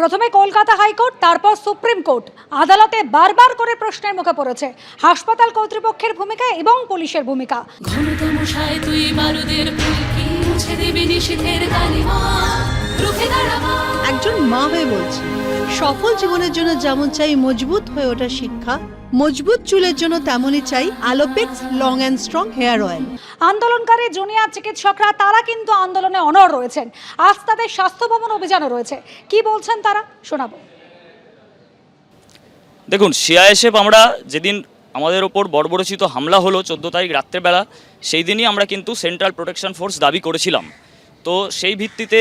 প্রথমে কলকাতা হাইকোর্ট, তারপর supreme court. আদালতে বারবার করে প্রশ্নের মুখে পড়েছে, হাসপাতাল কর্তৃপক্ষের ভূমিকা এবং পুলিশের ভূমিকা। তুই বারুদের মুছে দিবি নিষেধের কালিমা একজন মা হয়ে বলছি সফল জীবনের জন্য যেমন চাই মজবুত হয়ে ওঠা শিক্ষা মজবুত চুলের জন্য তেমনই চাই Alopex long and strong hair oil. আন্দোলনকারী জুনিয়র চিকিৎসকরা তারা কিন্তু আন্দোলনে অনড় রয়েছেন। আজ তাদের স্বাস্থ্য ভবন অভিযানও রয়েছে। কি বলছেন তারা? শোনাবো। দেখুন সিআইএসএফ আমরা যেদিন আমাদের ওপর বর্বরচিত হামলা হলো চোদ্দ তারিখ রাত্রেবেলা সেই দিনই আমরা কিন্তু সেন্ট্রাল প্রোটেকশন ফোর্স দাবি করেছিলাম। তো সেই ভিত্তিতে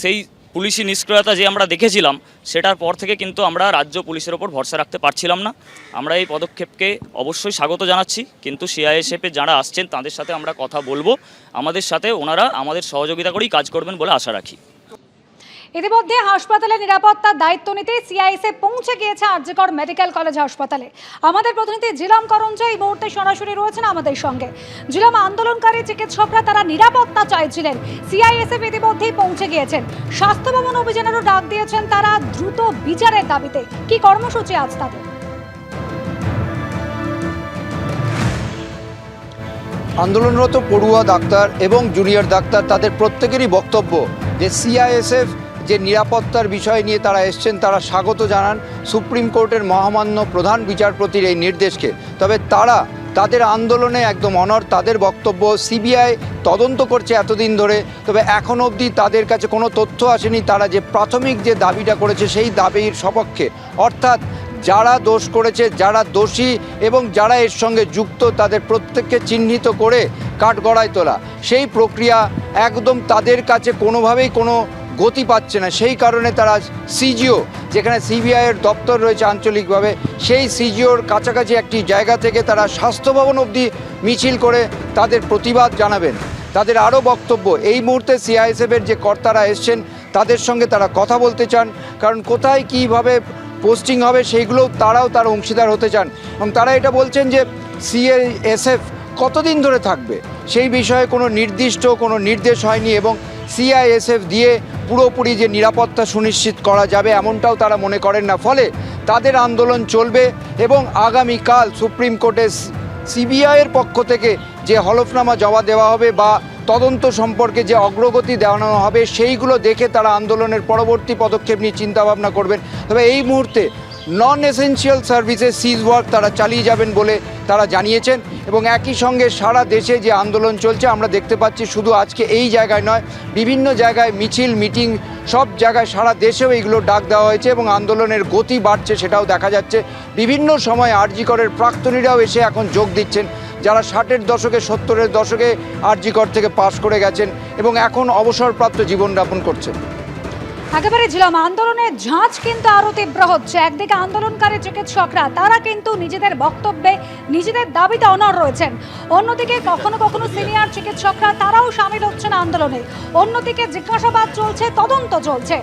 সেই পুলিশি নিষ্ক্রিয়তা যে আমরা দেখেছিলাম, সেটার পর থেকে কিন্তু আমরা রাজ্য পুলিশের ওপর ভরসা রাখতে পারছিলাম না। আমরা এই পদক্ষেপকে অবশ্যই স্বাগত জানাচ্ছি, কিন্তু সিআইএসএফে যারা আসছেন, তাদের সাথে আমরা কথা বলব। আমাদের সাথে ওনারা আমাদের সহযোগিতা করেই কাজ করবেন বলে আশা রাখি। ইতিমধ্যে হাসপাতালে নিরাপত্তার দায়িত্ব নিতে সিআইএসএ পৌঁছে গিয়েছে আরজিকর মেডিকেল কলেজ হাসপাতালে। আমাদের প্রতিনিধি জিলাম করঞ্জ এই মুহূর্তে সরাসরি রয়েছেন আমাদের সঙ্গে। জিলাম আন্দোলনকারী চিকিৎসকরা তারা নিরাপত্তা চাইছিলেন। সিআইএসএফ ইতিমধ্যেই পৌঁছে গিয়েছেন। স্বাস্থ্য ভবন অভিযানেরও ডাক দিয়েছেন তারা দ্রুত বিচারের দাবিতে। কি কর্মসূচি আজ তাদের? আন্দোলনরত পড়ুয়া ডাক্তার এবং জুনিয়র ডাক্তার তাদের প্রত্যেকেরই বক্তব্য যে সিআইএসএফ যে নিরাপত্তার বিষয় নিয়ে তারা এসছেন, তারা স্বাগত জানান সুপ্রিম কোর্টের মহামান্য প্রধান বিচারপতির এই নির্দেশকে। তবে তারা তাদের আন্দোলনে একদম অনর তাদের বক্তব্য সিবিআই তদন্ত করছে এতদিন ধরে। তবে এখন অবধি তাদের কাছে কোনো তথ্য আসেনি, তারা যে প্রাথমিক যে দাবিটা করেছে সেই দাবির সপক্ষে। অর্থাৎ যারা দোষ করেছে, যারা দোষী এবং যারা এর সঙ্গে যুক্ত, তাদের প্রত্যেককে চিহ্নিত করে কাঠগড়ায় তোলা। সেই প্রক্রিয়া একদম তাদের কাছে কোনোভাবেই কোনো গতি পাচ্ছে না। সেই কারণে তারা সিজিও, যেখানে সিবিআইয়ের দপ্তর রয়েছে আঞ্চলিকভাবে, সেই সিজিওর কাছাকাছি একটি জায়গা থেকে তারা স্বাস্থ্য ভবন অবধি মিছিল করে তাদের প্রতিবাদ জানাবেন। তাদের আরও বক্তব্য, এই মুহূর্তে সিআইএসএফের যে কর্তারা এসছেন, তাদের সঙ্গে তারা কথা বলতে চান, কারণ কোথায় কীভাবে পোস্টিং হবে সেইগুলোও তারাও তার অংশীদার হতে চান। এবং তারা এটা বলছেন যে সিএএসএফ কতদিন ধরে থাকবে? সেই বিষয়ে কোনো নির্দিষ্ট কোনো নির্দেশ হয়নি এবং সিআইএসএফ দিয়ে পুরোপুরি যে নিরাপত্তা সুনিশ্চিত করা যাবে এমনটাও তারা মনে করেন না। ফলে তাদের আন্দোলন চলবে এবং আগামীকাল সুপ্রিম কোর্টে সিবিআইয়ের পক্ষ থেকে যে হলফনামা জমা দেওয়া হবে বা তদন্ত সম্পর্কে যে অগ্রগতি দেওয়ানো হবে সেইগুলো দেখে তারা আন্দোলনের পরবর্তী পদক্ষেপ নিয়ে চিন্তাভাবনা করবেন। তবে এই মুহূর্তে non essential services cease work তারা চালিয়ে যাবেন বলে তারা জানিয়েছেন এবং একই সঙ্গে সারা দেশে যে আন্দোলন চলছে আমরা দেখতে পাচ্ছি শুধু আজকে এই জায়গায় নয়, বিভিন্ন জায়গায় মিছিল, মিটিং সব জায়গায় সারা দেশেও এইগুলো ডাক দেওয়া হয়েছে এবং আন্দোলনের গতি বাড়ছে সেটাও দেখা যাচ্ছে। বিভিন্ন সময় আরজিকরের প্রাক্তনীরাও এসে এখন যোগ দিচ্ছেন, যারা ষাটের দশকে, সত্তরের দশকে আরজিকর থেকে পাশ করে গেছেন এবং এখন অবসরপ্রাপ্ত জীবনযাপন করছেন। একেবারে ঝিলাম। আন্দোলনের ঝাঁজ কিন্তু আরও তীব্র হচ্ছে। একদিকে আন্দোলনকারী চিকিৎসকরা, তারা কিন্তু নিজেদের বক্তব্যে নিজেদের দাবিতে অনর রয়েছেন। অন্যদিকে কখনো কখনো সিনিয়র চিকিৎসকরা, তারাও সামিল হচ্ছেন আন্দোলনে। অন্যদিকে জিজ্ঞাসাবাদ চলছে, তদন্ত চলছে।